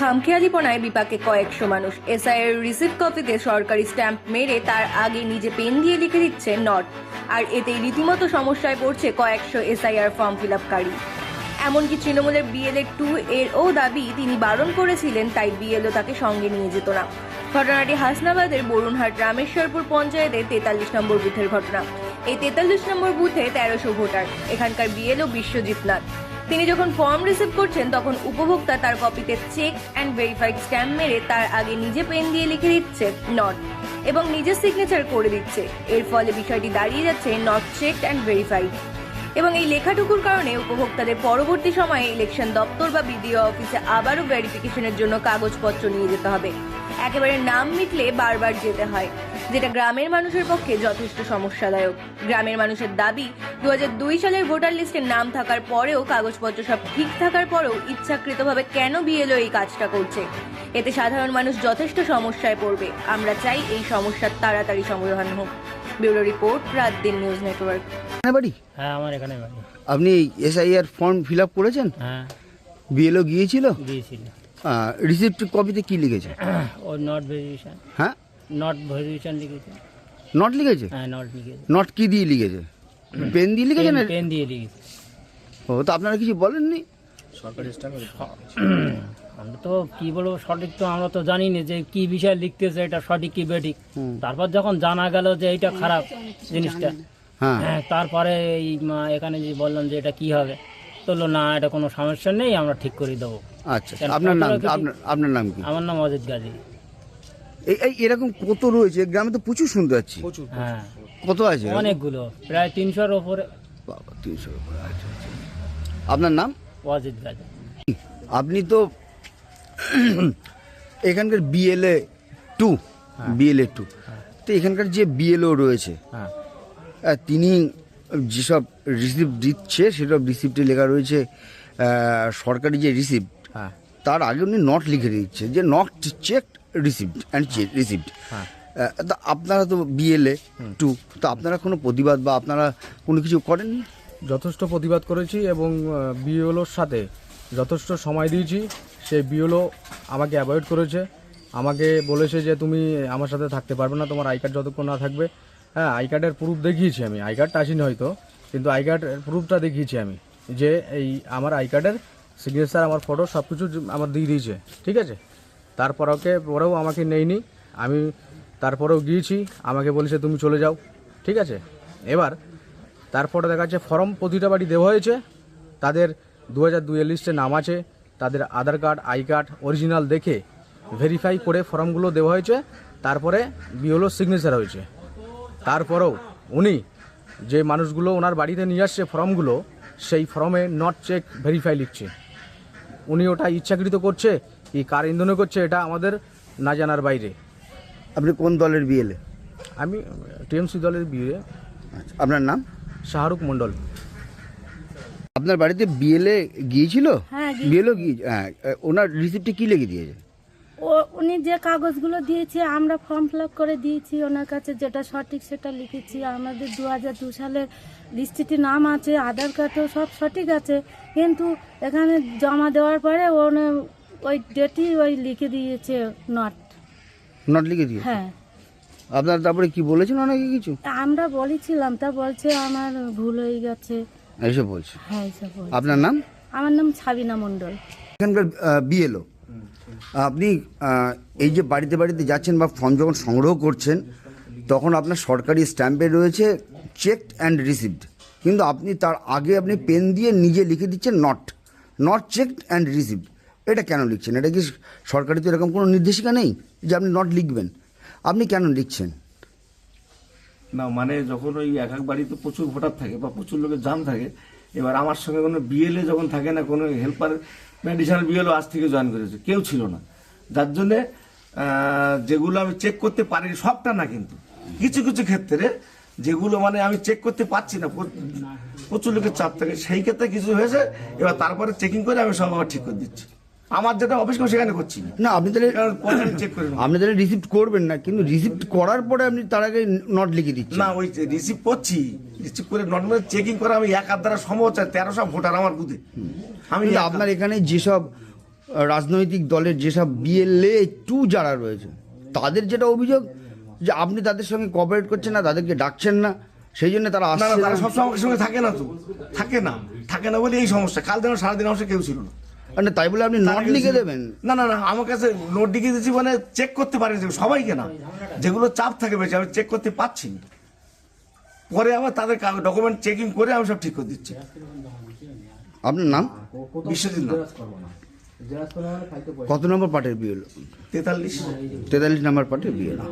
খামখেয়ালিপনায় বিপাকে কয়েকশো মানুষ। এসআইয়ের রিসিভ কপিতে সরকারি স্ট্যাম্প মেরে তার আগে নিজে পেন দিয়ে লিখে দিচ্ছে নট। আর এতেই রীতিমতো সমস্যায় পড়ছে কয়েকশো এসআইআর ফর্ম ফিল আপকারী এমনকি তৃণমূলের বিএলএ টু এর ও দাবি তিনি বারণ করেছিলেন, তাই বিএলও তাকে সঙ্গে নিয়ে যেত না। ঘটনাটি হাসনাবাদের বরুণহাট রামেশ্বরপুর পঞ্চায়েতের তেতাল্লিশ নম্বর বুথের ঘটনা। এই তেতাল্লিশ নম্বর বুথে তেরোশো ভোটার। এখানকার বিএলও বিশ্বজিৎ নাথ। তিনি যখন ফর্ম রিসিভ করছেন, তখন উপভোক্তা তার কপিতে চেক অ্যান্ড ভেরিফাইড স্ট্যাম্প মেরে তার আগে নিজে পেন দিয়ে লিখে দিচ্ছে নট এবং নিজের সিগনেচার করে দিচ্ছে। এর ফলে বিষয়টি দাঁড়িয়ে যাচ্ছে নট চেক অ্যান্ড ভেরিফাইড এবং এই লেখাটুকুর কারণে উপভোক্তাদের পরবর্তী সময়ে ইলেকশন দপ্তর বা বিডিও অফিসে আবারও ভেরিফিকেশনের জন্য কাগজপত্র নিয়ে যেতে হবে। একেবারে নাম মিটলে বারবার যেতে হয়। যেটা গ্রামের মানুষের পক্ষে যথেষ্ট সমস্যাদায়ক। গ্রামের মানুষের দাবি দু হাজার দুই সালের ভোটার লিস্টে নাম থাকার পরেও কাগজপত্র সব ঠিক থাকার পরেও ইচ্ছাকৃতভাবে কেন বিএলও এই কাজটা করছে? এতে সাধারণ মানুষ যথেষ্ট সমস্যায় পড়বে। আমরা চাই এই সমস্যার তাড়াতাড়ি সমাধান হোক। ব্যুরো রিপোর্ট রাত দিন নিউজ নেটওয়ার্ক। এখানে বাড়ি? হ্যাঁ আমার এখানে বাড়ি। আপনি এসআইআর ফর্ম ফিল আপ করেছেন? হ্যাঁ। বিএলও গিয়েছিল? দিয়েছিল রিসিপ্ট কপিতে কি লিখেছে? ও নট ভেরিফিকেশন হ্যাঁ? নট লিখেছে। নট লিখেছে? হ্যাঁ নট লিখেছে। নট কি দিয়ে লিখেছে? পেন দিয়ে লিখেছে না? পেন দিয়ে লিখেছে। ও তো আপনারা কিছু বলেননি? আমরা তো কি বলব সঠিক তো আমরা তো জানি না যে কি বিষয় লিখতেছে এটা সঠিক কি বেঠিক। তারপর যখন জানা গেল যে এটা খারাপ জিনিসটা হ্যাঁ। হ্যাঁ তারপরে এই মা এখানে যে বললাম যে এটা কি হবে বলল না এটা কোনো সমস্যা নেই আমরা ঠিক করে দেবো। আচ্ছা আপনার নাম আপনার আপনার নাম কি? আমার নাম অজিত গাজী। এই এই এরকম কত রয়েছে? গ্রামে তো প্রচুর শুনতে পাচ্ছি হ্যাঁ। কত আছে? অনেকগুলো প্রায় তিনশোর ওপরে। বাবা তিনশো আচ্ছা আচ্ছা আপনার নাম? অজিত গাজী আপনি তো এখানকার বিএলএ টু বিএলএ টু তো এখানকার যে বিএলও রয়েছে হ্যাঁ। তিনি যেসব রিসিপ্ট দিচ্ছে সেসব রিসিপ্টে লেখা রয়েছে সরকারি যে রিসিপ্ট হ্যাঁ। তার আগে উনি নট লিখে দিচ্ছে। যে not check receipt and received হ্যাঁ। আপনারা তো বিএলএ টু তো আপনারা কোনো প্রতিবাদ বা আপনারা কোনো কিছু করেন যথেষ্ট প্রতিবাদ করেছি এবং বিওলোর সাথে যথেষ্ট সময় দিয়েছি। সেই বিএলও আমাকে অ্যাভয়েড করেছে। আমাকে বলেছে যে তুমি আমার সাথে থাকতে পারবে না তোমার আই কার্ড যতক্ষণ না থাকবে। হ্যাঁ আই কার্ডের প্রুফ দেখিয়েছি আমি। আই কার্ডটা আসিনি হয়তো কিন্তু আই কার্ডের প্রুফটা দেখিয়েছি আমি যে এই আমার আই কার্ডের সিগনেচার আমার ফটো সব কিছু আমার দিয়ে দিয়েছে। ঠিক আছে? তারপরকে পরেও আমাকে নেয়নি। আমি তারপরেও গিয়েছি, আমাকে বলেছে, তুমি চলে যাও। ঠিক আছে? এবার তারপরে দেখা যাচ্ছে, ফর্ম প্রতিটা বাড়ি দেওয়া হয়েছে। তাদের দু হাজার দুই লিস্টে নাম আছে, তাদের Aadhaar card, I card, original দেখে ভেরিফাই করে ফর্মগুলো দেওয়া হয়েছে। তারপরে বিওলো সিগনেচার হয়েছে। তারপরেও উনি যে মানুষগুলো ওনার বাড়িতে নিয়ে আসছে ফর্মগুলো, সেই ফর্মে নট চেক ভেরিফাই লিখছে। উনি ওটা ইচ্ছাকৃত করছে কি কার ইন্ধনে করছে এটা আমাদের না জানার বাইরে। আপনি কোন দলের বিএলএ আমি টিএমসি দলের বিয়ে আচ্ছা আপনার নাম? শাহরুখ মণ্ডল। আপনার বাড়িতে বিএলএ গিয়েছিল? হ্যাঁ, গিয়ে- বিএলও গিয়ে হ্যাঁ ওনার রিসিপ্টে কি লিখে দিয়েছে? ও উনি যে কাগজগুলো দিয়েছে আমরা ফর্ম ফিল আপ করে দিয়েছি ওনার কাছে যেটা সঠিক সেটা লিখেছি। আমাদের দু হাজার দু সালের লিস্টিতে নাম আছে আধার কার্ডও সব সঠিক আছে। কিন্তু এখানে জমা দেওয়ার পরে ওনে ওই ডেটই ওই লিখে দিয়েছে নট নট লিখে দিয়েছে? হ্যাঁ। আপনার তারপরে কি বলেছেন অনেকে কিছু? আমরা বলেছিলাম তা বলছে আমার ভুল হয়ে গেছে। এসব বলছে। হ্যাঁ এইসব বলছে। আপনার নাম? আমার নাম সাবিনা মণ্ডল। এখানকার বিএলও আপনি আহ, এই যে বাড়িতে বাড়িতে যাচ্ছেন বা ফর্ম যখন সংগ্রহ করছেন তখন আপনার সরকারি স্ট্যাম্পে রয়েছে চেক অ্যান্ড রিসিভড কিন্তু আপনি তার আগে আপনি পেন দিয়ে নিজে লিখে দিচ্ছেন not not checked and receipt এটা কেন লিখছেন? এটা কি সরকারি তো এরকম কোনো নির্দেশিকা নেই যে আপনি নট লিখবেন? আপনি কেন লিখছেন? না মানে যখন ওই এক এক বাড়িতে প্রচুর ভোটার থাকে বা প্রচুর লোকের জাম থাকে, এবার আমার সঙ্গে কোনো বিএলএ যখন থাকে না, কোনো হেল্পার মেডিসিনাল বিএলও আজ থেকে জয়েন করেছে, কেউ ছিল না। যার জন্যে যেগুলো আমি চেক করতে পারি সবটা না কিন্তু। কিছু কিছু ক্ষেত্রে যেগুলো মানে আমি চেক করতে পারছি না প্রচুর লোকের চাপ থাকে। সেই ক্ষেত্রে কিছু হয়েছে, এবার তারপরে চেকিং করে আমি সব আবার ঠিক করে দিচ্ছি। আমার যেটা অফিস করে সেখানে করছি। না আপনি তাহলে চেক করে আপনি তাহলে রিসিপ্ট করবেন না কিন্তু রিসিপ্ট করার পরে আপনি তার আগে নট লিখে দিচ্ছেন। না ওই রিসিভ করছি রিসিভ করে নর্মাল চেকিং করে আমি এক হাত দ্বারা সম্ভব হচ্ছে তেরোশো ভোটার আমার বুথে। আমি আপনার এখানে যেসব রাজনৈতিক দলের যেসব বিএলএ টু যারা রয়েছে তাদের যেটা অভিযোগ যে আপনি তাদের সঙ্গে কোঅপারেট করছেন না তাদেরকে ডাকছেন না সেই জন্য তারা আসছে তারা। সবসময় আমার সঙ্গে থাকে না তো। থাকে না। থাকে না বলে এই সমস্যা। কাল দিন সারাদিন আমার কেউ ছিল না। মানে তাই বলে আপনি নট লিখে দেবেন? না না না আমার কাছে নোট লিখে দিচ্ছি মানে চেক করতে পারি সবাইকে না। যেগুলো চাপ থাকে বেশি আমি চেক করতে পারছি না। পরে আবার তাদের ডকুমেন্ট চেকিং করে আমি সব ঠিক করে দিচ্ছি। আপনার নাম? বিশ্বজিৎ না কত নম্বর পার্টের বিএলও তেতাল্লিশ। তেতাল্লিশ নম্বর পার্টের বিএলও